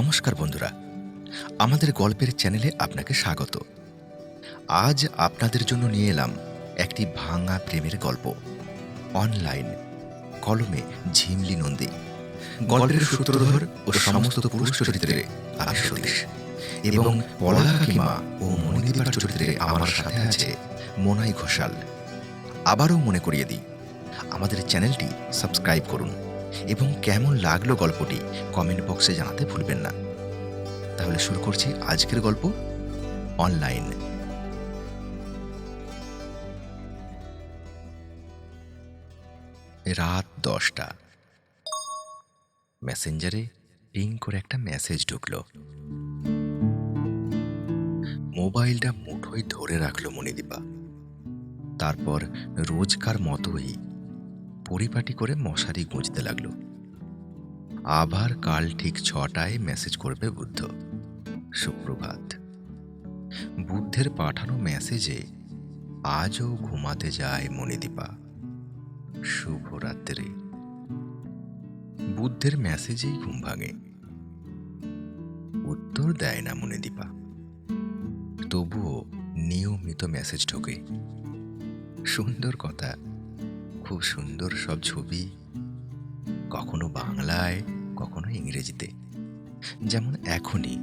নমস্কার বন্ধুরা। আমাদের গল্পের চ্যানেলে আপনাকে স্বাগত। আজ আপনাদের জন্য নিয়ে এলাম একটি ভাঙা প্রেমের গল্প। অনলাইন, কলমে ঝিমলি নন্দী। গল্পের সূত্রধর ও সমস্ত পুরুষ চরিত্রে সতীশ এবং পলা ও মণিদীপার চরিত্রে আমার সাথে আছে মোনাই ঘোষাল। আবারও মনে করিয়ে দিই, আমাদের চ্যানেলটি সাবস্ক্রাইব করুন। এবং কেমন লাগল গল্পটি কমেন্ট বক্সে জানাতে ভুলবেন না। তাহলে শুরু করছি আজকের গল্প অনলাইন। রাত দশটা। মেসেঞ্জারে টিং করে একটা মেসেজ ঢুকলো। মোবাইলটা মুঠোয় ধরে রাখল মণিদীপা। তারপর রোজকার মতোই পরিপাটি করে মশারি গুঁজতে লাগল। আবার কাল ঠিক ছটায় মেসেজ করবে বুদ্ধ। সুপ্রভাত। বুদ্ধের পাঠানো মেসেজে আজও ঘুমাতে যায় মণিদীপা। শুভরাত্রি। বুদ্ধের মেসেজেই ঘুম ভাঙে। উত্তর দেয় না মণিদীপা। তবুও নিয়মিত মেসেজ ঢোকে। সুন্দর কথা। খুব সুন্দর সব ছবি। কখনো বাংলায়, কখনো ইংরেজিতে। যেমন এখনই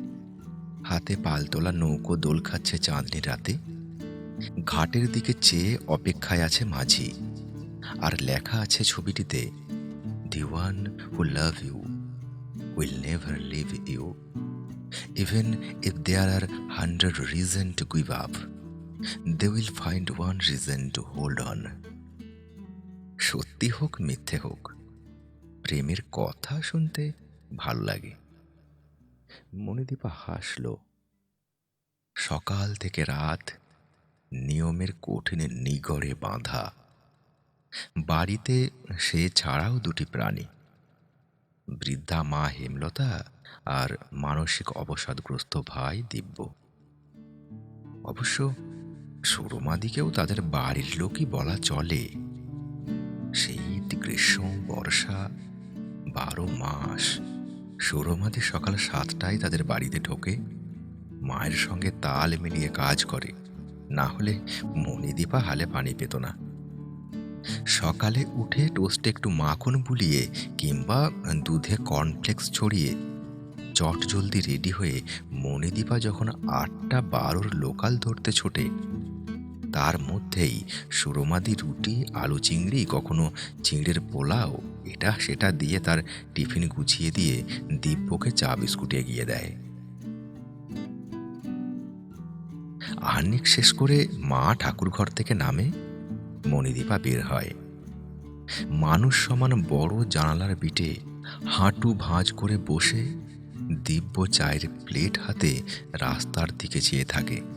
হাতে পালতোলা নৌকো দোল খাচ্ছে চাঁদনি রাতে, ঘাটের দিকে চেয়ে অপেক্ষায় আছে মাঝি। আর লেখা আছে ছবিটিতে the one who love you will never leave you even if there are hundred reason to up they will find one reason to hold on সত্যি হোক, মিথ্যে হোক, প্রেমের কথা শুনতে ভালো লাগে। মণিদীপা হাসল। সকাল থেকে রাত নিয়মের কঠিন নিগড়ে বাঁধা। বাড়িতে সে ছাড়াও দুটি প্রাণী, বৃদ্ধা মা হেমলতা আর মানসিক অবসাদগ্রস্ত ভাই দিব্য। অবশ্য সুরমাদিকেও তাদের বাড়ির লোকই বলা চলে। শীত, গ্রীষ্ম, বর্ষা, বারো মাস। সুরমাদি সকাল সাতটায় তাদের বাড়িতে ঢোকে। মায়ের সঙ্গে তাল মিলিয়ে কাজ করে। না হলে মণিদীপা হালে পানি পেত না। সকালে উঠে টোস্টে একটু মাখন বুলিয়ে কিংবা দুধে কর্নফ্লেক্স ছড়িয়ে চট জলদি রেডি হয়ে মণিদীপা যখন আটটা বারোর লোকাল ধরতে ছোটে তার মধ্যেই সুরমাদি রুটি, আলু চিংড়ি, কখনো চিংড়ির পোলাও, এটা সেটা দিয়ে তার টিফিন গুছিয়ে দিয়ে দিব্যকে চা বিস্কুট এগিয়ে দেয়। আহ্নিক শেষ করে মা ঠাকুর ঘর থেকে নামে, মণিদীপা বের হয়। মানুষ সমান বড় জানালার বিটে হাঁটু ভাঁজ করে বসে দিব্য চায়ের প্লেট হাতে রাস্তার দিকে চেয়ে থাকে।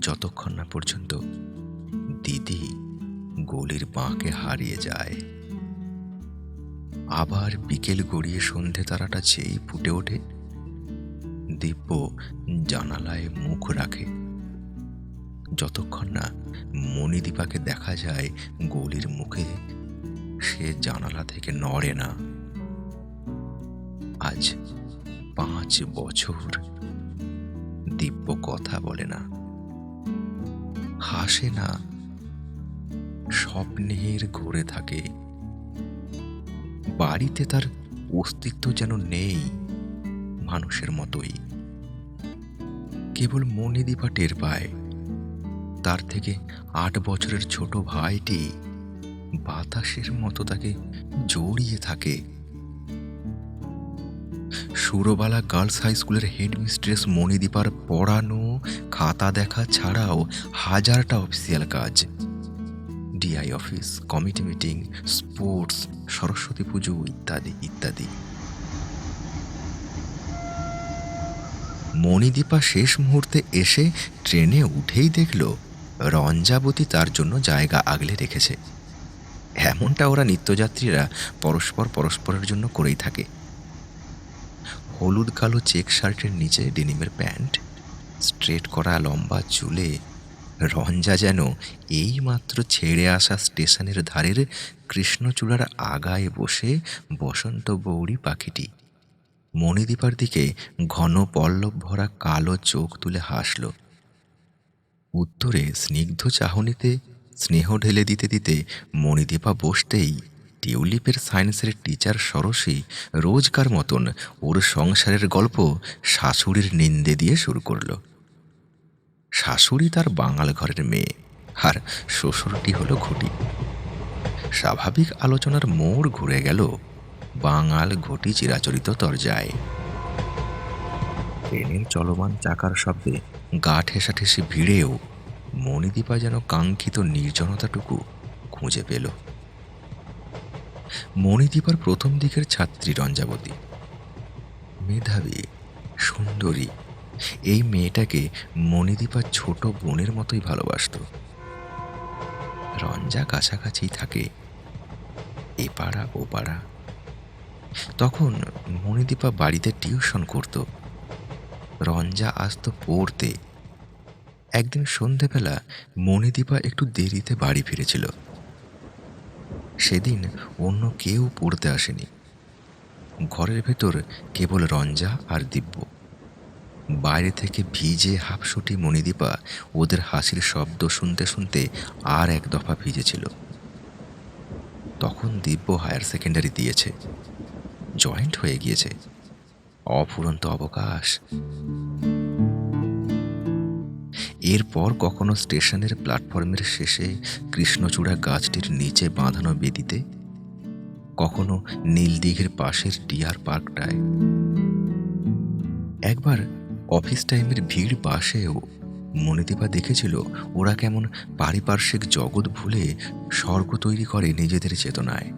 যতক্ষণ না পর্যন্ত দিদি গলির বাঁকে হারিয়ে যায়। আবার বিকেল গড়িয়ে সন্ধে তারাটা যেই ফুটে ওঠে, দিব্য জানালায় মুখ রাখে। যতক্ষণ না মণিদীপাকে দেখা যায় গলির মুখে, সে জানালা থেকে নড়ে না। আজ পাঁচ বছর দিব্য কথা বলে না। হাসে না, স্বপ্নের ঘুরে থাকে। বাড়িতে তার অস্তিত্ব যেন নেই মানুষের মতোই। কেবল মণিদীপা টের পায়, তার থেকে আট বছরের ছোট ভাইটি বাতাসের মতো তাকে জড়িয়ে থাকে। সুরবালা গার্লস হাই স্কুলের হেডমিস্ট্রেস মণিদীপার পড়ানো খাতা দেখা ছাড়াও হাজারটা অফিসিয়াল কাজ। DI office, committee meeting, sports, Saraswati Puja ইত্যাদি ইত্যাদি। মণিদীপা শেষ মুহূর্তে এসে ট্রেনে উঠেই দেখল রঞ্জাবতী তার জন্য জায়গা আগলে রেখেছে। এমনটা ওরা নিত্যযাত্রীরা পরস্পর পরস্পরের জন্য করেই থাকে। হলুদ কালো চেক শার্টের নিচে ডেনিমের প্যান্ট, স্ট্রেট করা লম্বা চুলে, রঞ্জা যেন এইমাত্র ছেড়ে আসা স্টেশনের ধারের কৃষ্ণচূড়ার আগায় বসে বসন্ত গৌরী পাখিটি। মণিদীপার দিকে ঘন পল্লব ভরা কালো চোখ তুলে হাসল। উত্তরে স্নিগ্ধ চাহনিতে স্নেহ ঢেলে দিতে দিতে মণিদীপা বসতেই টিউলিপের সায়েন্সের টিচার সরসী রোজকার মতন ওর সংসারের গল্প শাশুড়ির নিন্দে দিয়ে শুরু করল। শাশুড়ি তার বাঙাল ঘরের মেয়ে আর শ্বশুরটি হলো ঘটি। স্বাভাবিক আলোচনার মোড় ঘুরে গেল বাঙাল ঘটি চিরাচরিত তরজায় ট্রেনের চলমান চাকার শব্দে গা ঠেসাঠেসি ভিড়েও মণিদীপা যেন কাঙ্ক্ষিত নির্জনতাটুকু খুঁজে পেল। মণিদীপার প্রথম দিকের ছাত্রী রঞ্জাবতী। মেধাবী, সুন্দরী। এই মেয়েটাকে মণিদীপার ছোট বোনের মতোই ভালোবাসত। রঞ্জা কাছাকাছি থাকে। এ পাড়া, ও পাড়া। তখন মণিদীপা বাড়িতে টিউশন করত। রঞ্জা আসতো পড়তে। একদিন সন্ধেবেলা মণিদীপা একটু দেরিতে বাড়ি ফিরেছিল। সেদিন অন্য কেউ পড়তে আসেনি। ঘরের ভেতর কেবল রঞ্জা আর দিব্য। বাইরে থেকে ভিজে হাফসুটি মণিদীপা ওদের হাসির শব্দ শুনতে শুনতে আর এক দফা ভিজেছিল। তখন দিব্য হায়ার সেকেন্ডারি দিয়েছে। জয়েন্ট হয়ে গিয়েছে। অফুরন্ত অবকাশ। এরপর কখনো স্টেশনের প্ল্যাটফর্মের শেষে কৃষ্ণচূড়া গাছটির নিচে বাঁধানো বেদিতে, কখনো নীলদিঘির পাশের ডিয়ার পার্কটায়। একবার অফিস টাইমের ভিড় পাশেও মনিদীপা দেখেছিল ওরা কেমন পারিপার্শ্বিক জগৎ ভুলে স্বর্গ তৈরি করে নিজেদের চেতনায়।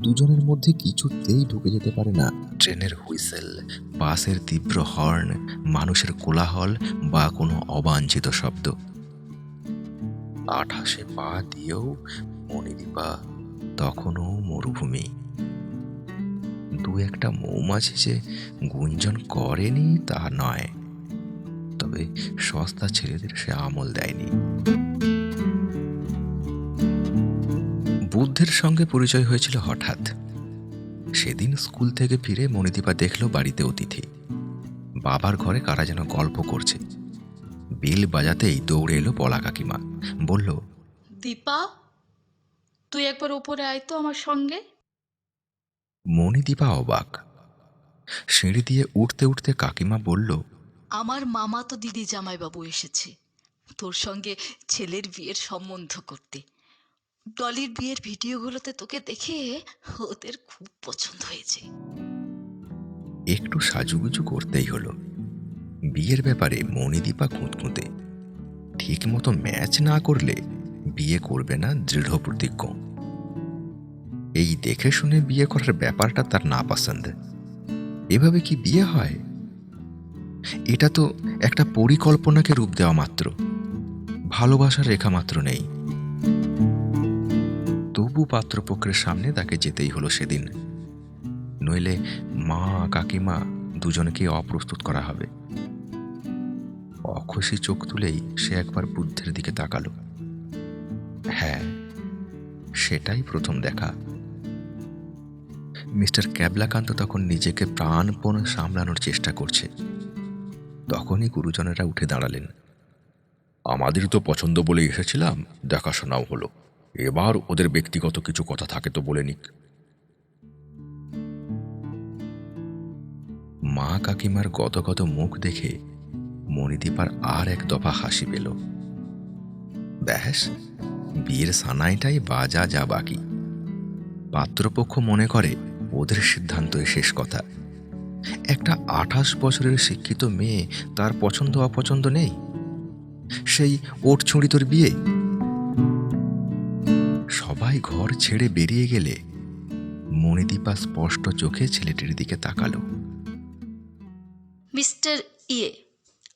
দুজনের মধ্যে কিছুতেই ঢুকে যেতে পারে না। ট্রেনের হুইসেল, বাসের তীব্র হর্ন, মানুষের কোলাহল বা কোনো অবাঞ্ছিত শব্দ। আঠাশে পা দিয়েও মনিদীপা তখনও মরুভূমি। দু একটা মৌমাছি যে গুঞ্জন করেনি তা নয়, তবে সস্তা ছেলেদের সে আমল দেয়নি। বুদ্ধের সঙ্গে পরিচয় হয়েছিল হঠাৎ। সেদিন স্কুল থেকে ফিরে মণিদীপা দেখল বাড়িতে অতিথি। বাবার ঘরে কারা যেন গল্প করছে। বিল বাজাতেই দৌড়ে এলো পলা কাকিমা। বলল দীপা তুই একবার উপরে আয় তো আমার সঙ্গে। মণিদীপা অবাক। সিঁড়ি দিয়ে উঠতে উঠতে কাকিমা বলল আমার মামা তো দিদি জামাইবাবু এসেছে। তোর সঙ্গে ছেলের বিয়ের সম্বন্ধ করতে। ডলির বিয়ের ভিডিওগুলোতে তোকে দেখে ওদের খুব পছন্দ হয়েছে। একটু সাজুগুজু করতেই হলো। বিয়ের ব্যাপারে মণিদীপা খুঁতখুঁতে। ঠিক মতো ম্যাচ না করলে বিয়ে করবে না দৃঢ় প্রতিজ্ঞ এই দেখে শুনে বিয়ে করার ব্যাপারটা তার না পছন্দ এভাবে কি বিয়ে হয়? এটা তো একটা পরিকল্পনাকে রূপ দেওয়া মাত্র। ভালোবাসার রেখা মাত্র নেই। তবু পাত্রপক্ষের সামনে তাকে যেতেই হলো সেদিন। নইলে মা, কাকিমা দুজনকে অপ্রস্তুত করা হবে। অখুশি চোখ তুলেই সে একবার বুদ্ধের দিকে তাকালো। হ্যাঁ সেটাই প্রথম দেখা। মিস্টার ক্যাবলাকান্ত তখন নিজেকে প্রাণপণ সামলানোর চেষ্টা করছে। তখনই গুরুজনেরা উঠে দাঁড়ালেন। আমাদের তো পছন্দ বলে এসেছিলাম, দেখাশোনাও হলো। এবার ওদের ব্যক্তিগত কিছু কথা থাকে তো বলে নিক। মা কাকিমার গদগদ মুখ দেখে মণিদীপার আর এক দফা হাসি পেল। ব্যাস, বিয়ের সানাইটাই বাজা যা বাকি। পাত্রপক্ষ মনে করে ওদের সিদ্ধান্তই শেষ কথা। একটা আঠাশ বছরের শিক্ষিত মেয়ে তার পছন্দ অপছন্দ নেই। সেই ওট ছুঁড়ি তোর বিয়ে সবাই ঘর ছেড়ে বেরিয়ে গেলে মণিদীপা স্পষ্ট চোখে ছেলেটির দিকে তাকালো। মিস্টার ইয়ে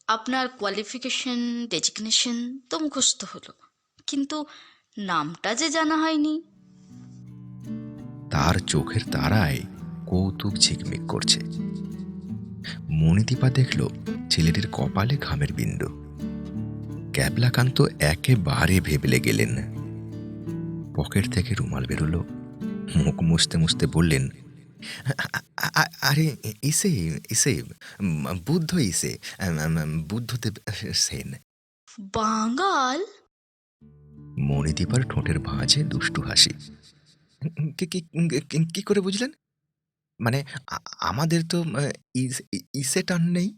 আপনার কোয়ালিফিকেশন ডেজিগনেশন তো মুখস্থ হলো কিন্তু নামটা যে জানা হয়নি। তার চোখের তারায় কৌতুক ঝিকমিক করছে। মণিদীপা দেখল ছেলেটির কপালে ঘামের বিন্দু। ক্যাবলাকান্ত একেবারে ভেবলে গেলেন পকেট থেকে রুমাল বেরোলো। মুখ মুছতে মুছতে বললেন আরে ইসে ইসে বুদ্ধ ইসে বুদ্ধদেব সেন। বাঙাল? মণিদীপার ঠোঁটের ভাঁজে দুষ্টু হাসি। কি করে বুঝলেন? মানে আমাদের তো ইসে টান নেই?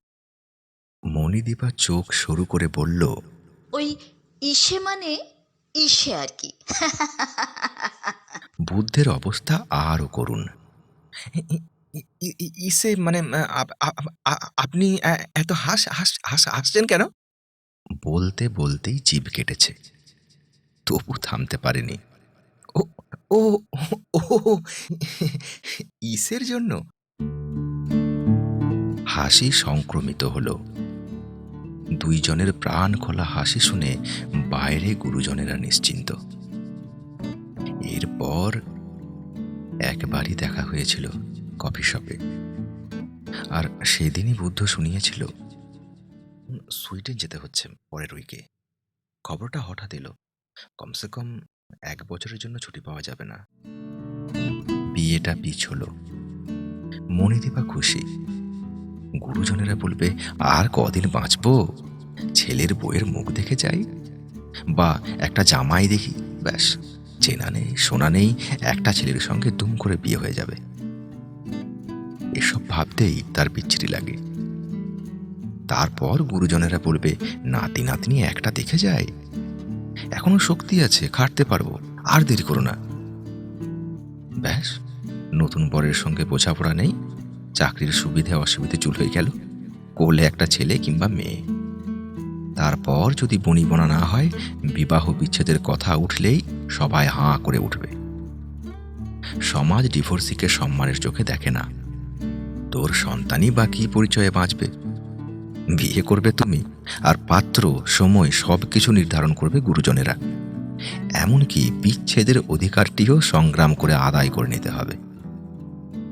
মণিদীপা চোখ শুরু করে বলল ওই ইসে মানে? ইসে আর কি। বুদ্ধের অবস্থা আরও করুন ইসে মানে আপনি এত হাস হাস হাস হাসছেন কেন? বলতে বলতেই জিভ কেটেছে। তবু থামতে পারেনি। ও ও ও ইসের জন্য? হাসি সংক্রমিত হলো। দুইজনের প্রাণ খোলা হাসি শুনে বাইরে গুরুজনেরা নিশ্চিন্ত। এরপর একবারই দেখা হয়েছিল কফি শপে। আর সেদিনই বুদ্ধ শুনিয়েছিল, সুইডেন যেতে হচ্ছে পরের উইকে। খবরটা হঠাৎ এলো, কমসে কম এক বছরের জন্য ছুটি পাওয়া যাবে না। বিয়েটা পিছ হলো। মণিদীপা খুশি। গুরুজনেরা বলবে, আর কদিন বাঁচবো? ছেলের বইয়ের মুখ দেখে যাই? বা, একটা জামাই দেখি, ব্যাস। চেনা নেই শোনা নেই, একটা ছেলের সঙ্গে দুম করে বিয়ে হয়ে যাবে। এসব ভাবতেই তার বিচ্ছিরি লাগে। তারপর গুরুজনেরা বলবে, নাতি, নাতনি একটা দেখে যায়। এখনও শক্তি আছে, খাটতে পারব, আর দেরি করো না। ব্যাস, নতুন বরের সঙ্গে বোঝাপড়া নেই। চাকরির সুবিধে অসুবিধে চুল হয়ে গেল। কোলে একটা ছেলে কিংবা মেয়ে। তারপর যদি বনিবনা না হয়, বিবাহ বিচ্ছেদের কথা উঠলেই সবাই হাঁ করে উঠবে। সমাজ ডিভোর্সিকে সম্মানের চোখে দেখে না। তোর সন্তানই বা কি পরিচয়ে বাঁচবে? বিয়ে করবে তুমি, আর পাত্র, সময় সব কিছু নির্ধারণ করবে গুরুজনেরা। এমনকি বিচ্ছেদের অধিকারটিও সংগ্রাম করে আদায় করে নিতে হবে।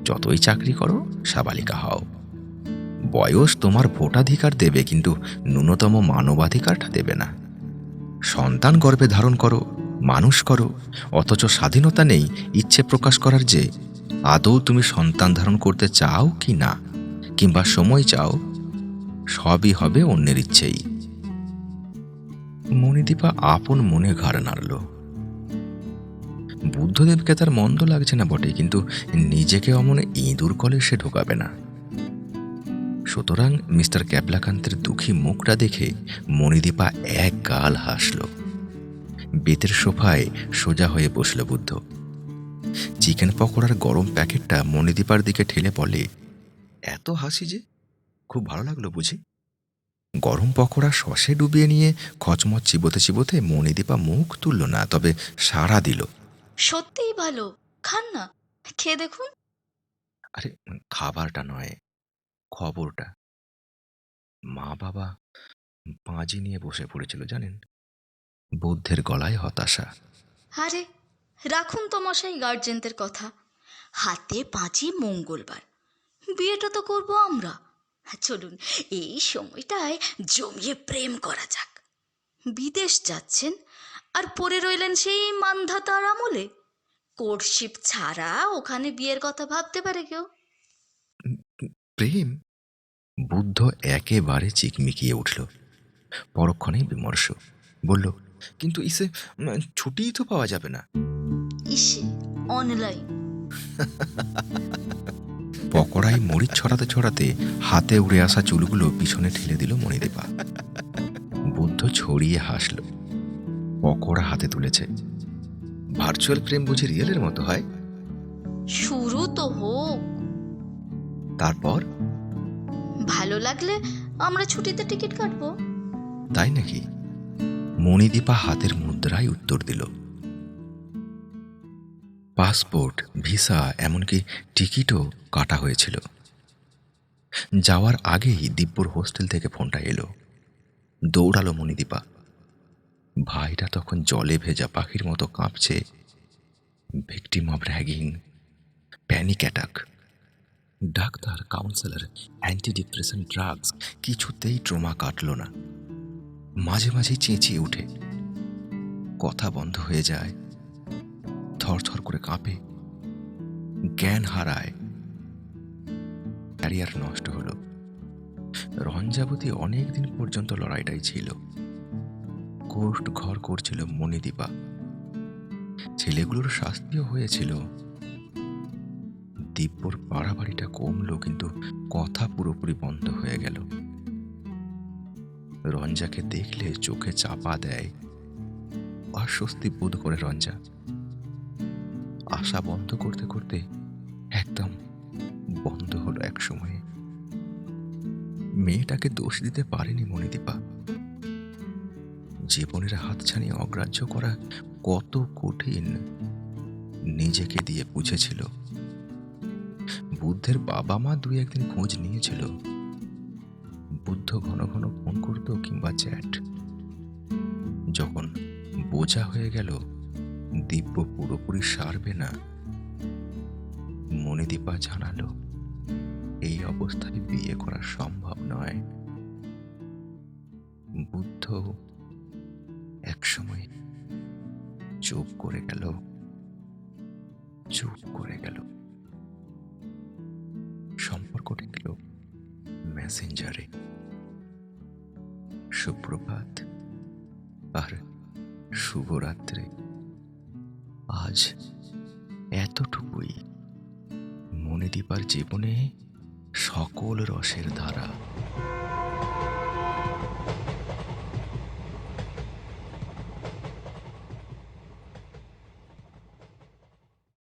যতই চাকরি করো, সাবালিকা হও। বয়স তোমার ভোটাধিকার দেবে, কিন্তু ন্যূনতম মানবাধিকারটা দেবে না। সন্তান গর্ভে ধারণ করো, মানুষ করো, অথচ স্বাধীনতা নেই ইচ্ছে প্রকাশ করার যে। আদৌ তুমি সন্তান ধারণ করতে চাও কি না, কিংবা সময় চাও, সবই হবে অন্যের ইচ্ছেই। মণিদীপা আপন মনে ঘাড় নাড়ল। বুদ্ধদেবকে তার মন্দ লাগছে না বটে কিন্তু নিজেকে অমনে ইঁদুর কলে সে ঢোকাবে না। সুতরাং মিস্টার ক্যাবলাকান্তের দুঃখী মুখটা দেখে মণিদীপা এক গাল হাসল। বেতের সোফায় সোজা হয়ে বসল বুদ্ধ। চিকেন পকোড়ার গরম প্যাকেটটা মণিদীপার দিকে ঠেলে বলে, এত হাসি যে, খুব ভালো লাগল বুঝি? গরম পকোড়া সসে ডুবিয়ে নিয়ে খচমচ চিবোতে চিবোতে মণিদীপা মুখ তুলল না, তবে সাড়া দিল। সত্যিই ভালো। খান না খেয়ে দেখুন। আরে খাবারটা নয় খবরটা। মা বাবা পাঁজি নিয়ে বসে পড়েছিল জানেন? বুদ্ধের গলায় হতাশা। আরে রাখুন তো মশাই গার্জেনদের কথা। হাতে পাঁচই মঙ্গলবার। বিয়েটা তো করব আমরা। চলুন এই সময়টায় জমিয়ে প্রেম করা যাক। বিদেশ যাচ্ছেন আর পড়ে রইলেন সেই মান্ধাতার আমলে। কোর্টশিপ ছাড়া ওখানে বিয়ের কথা ভাবতে পারে কেউ। প্রেম? বুদ্ধ একেবারে চিকমিকিয়ে উঠল। পরক্ষণেই বিমর্ষ। বলল কিন্তু ইসে ছুটিই তো পাওয়া যাবে না। ইসে অনলাইন পকড়ায় মরিচ ছড়াতে ছড়াতে হাতে উড়ে আসা চুলগুলো পিছনে ঠেলে দিল মণিদীপা। বুদ্ধ ছড়িয়ে হাসল। পকোড়া হাতে তুলেছে। ভার্চুয়াল প্রেম বুঝি রিয়েলের মতো হয়? শুরু তো হোক। তারপর? ভালো লাগলে আমরা ছুটিতে টিকিট কাটবো। তাই নাকি? মণিদীপা হাতের মুদ্রায় উত্তর দিল। পাসপোর্ট ভিসা এমনকি টিকিটও কাটা হয়েছিল। যাওয়ার আগেই দিব্যর হোস্টেল থেকে ফোনটা এলো। দৌড়ালো মণিদীপা। ভাইটা তখন জলে ভেজা পাখির মতো কাঁপছে। Victim of ragging panic attack doctor counsellor anti depression drugs কিছুতেই ট্রমা কাটল না। মাঝে মাঝে চেঁচিয়ে উঠে কথা বন্ধ হয়ে যায়। থরথর করে কাঁপে। জ্ঞান হারায়। ক্যারিয়ার নষ্ট হলো। রঞ্জাবতী অনেক দিন পর্যন্ত লড়াইটাই ছিল। কোর্ট ঘর করছিল মণিদীপা। ছেলেগুলোর শাস্তিও হয়েছিল। দিব্যর বাড়াবাড়িটা কমলো, কিন্তু কথা পুরোপুরি বন্ধ হয়ে গেল। রঞ্জাকে দেখলে চোখে চাপা দেয়। অস্বস্তি বোধ করে রঞ্জা। আশা বন্ধ করতে করতে একদম বন্ধ হলো এক সময়ে মেয়েটাকে দোষ দিতে পারেনি মণিদীপা। জীবনের হাতছানি অগ্রাহ্য করা কত কঠিন। নিজেকে দিয়ে বুঝেছিল। বুদ্ধের বাবা মা দুই একদিন খোঁজ নিয়েছিল। বুদ্ধ ঘন ঘন ফোন করতো কিংবা চ্যাট। যখন বোঝা হয়ে গেল, দিব্য পুরোপুরি সারবে না। মণিদীপা জানালো, এই অবস্থায় বিয়ে করা সম্ভব নয়। বুদ্ধ চুপ করে গেল। চুপ করে গেল। সম্পর্কটা গেল মেসেঞ্জারে। সুপ্রভাত আর শুভরাত্রি। আজ এতটুকুই। মনে দিবার জীবনে সকল রসের ধারা